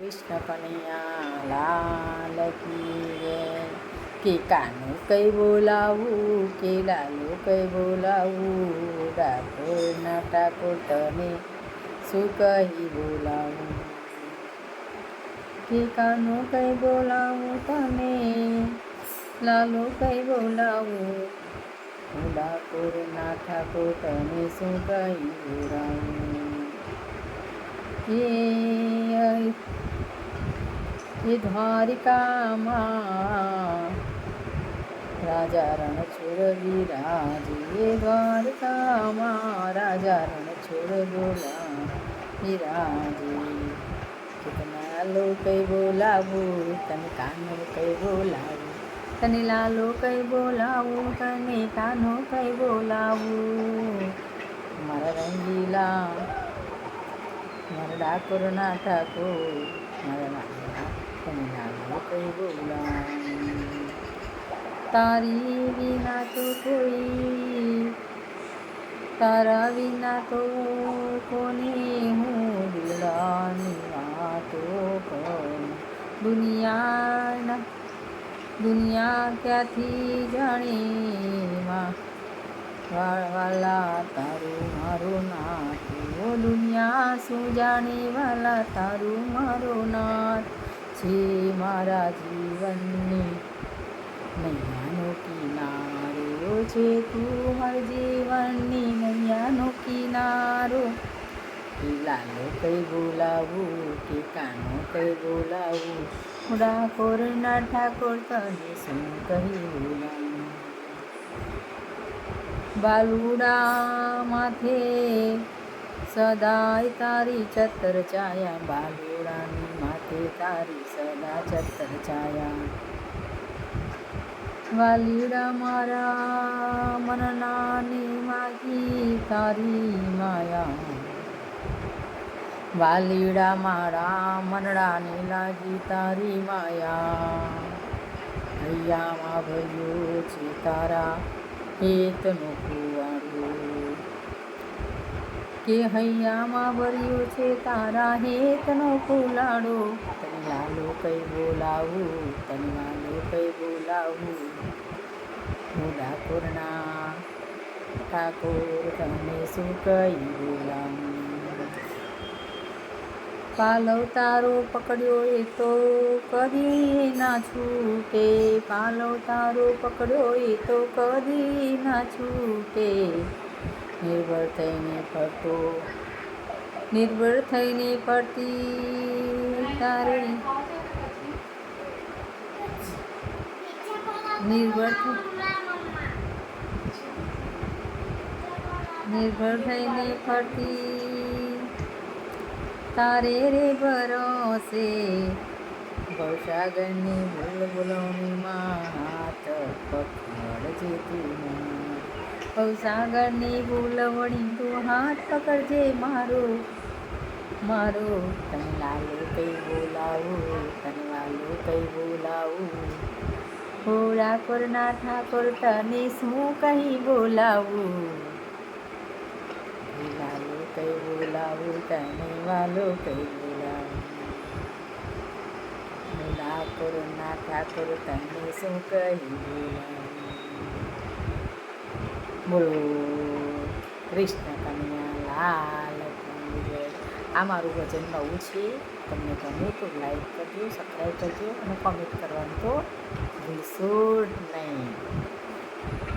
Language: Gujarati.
કૃષ્ણ કનૈયા, લાલ કી કે કાનું કઈ બોલાવું, કે લાલુ કઈ બોલાવું ડાકોરના ઠાકોર તને શું કહી બોલાવું? કે કાનું કઈ બોલાવું તને, લાલુ કઈ બોલાવું હું ડાકોરના ઠાકોર તને શું કહી બોલાવું? એ એ દ્વારિકામાં રાજા રણછોડ વિરાજે એ દ્વારકામાં રાજા રણછોડ બોલા વિરાજે કિતના લો કઈ બોલાવું તને કાનો કઈ બોલાવું તને લાલો કઈ બોલાવું તને કાનો કઈ બોલાવું મારા રંગીલા મારા ડાકોરના ઠાકોર મારા તારી વિના તો કોઈ, તારા વિના તો કોને હું દિલાની વાતો કરું? દુનિયાના, દુનિયા ક્યાંથી જાણીમાં વાળવાલા તારું મારું નાથ દુનિયા શું જાણે વાલા તારું મારું નાથ? છે મારા જીવનની નૈયાનો કિનારો છે તું મારા જીવનની નૈયાનો કિનારો. લાલો કઈ બોલાવું કે કાનો કઈ બોલાવું. ડાકોરના ઠાકોર તને શું કહી બોલાવું બાલુડા માથે સદાય તારી ચતર છાયા બાલુડાની તારી સદા ચતર છાયા વાલીડા મારા મનનાની માગી તારી માયા વાલીડા મારા મનડાની લાગી તારી માયા હૈયામાં ભર્યો છે તારા હેતનું કુવાડો કે હૈયામાં ભર્યો છે તારા હેતનો ફૂલાડો. તને લાલો કઈ બોલાવું, તને લાલો કઈ બોલાવું. હું ડાકોરના ઠાકોર, તને શું કઈ બોલાવું? પાલવ તારો પકડ્યો એ તો કદી ના છૂટે. પાલવ તારો પકડ્યો એ તો કદી ના છૂટે. નિર્ભર થઈને ફરતો. નિર્ભર થઈને ફરતી તારી નિર્ભર નિર્ભર થઈને ફરતી તારે રે ભરોસે. ભવસાગરની માં હાથ પકડજે તું ભવસાગરની બુલવણી તું હાથ પકડજે મારો. મારો, તને લાલો કઈ બોલાવું, તને લાલો કઈ બોલાવું. હો ઠાકોરના ઠાકોર તને શું કહી બોલાવું? લાલો કઈ બોલાવું, તને વાલો કઈ બોલાવું. ઠાકોરના ઠાકોર તને શું કહી બોલાવું? બોલો, કૃષ્ણ કન્યા, લાલ આ મારું વજન નવું છે. તમને ગમે તો લાઈક કરજો સબસ્ક્રાઈબ કરજો અને કોમેન્ટ કરવાનું તો ભૂલશો નહીં.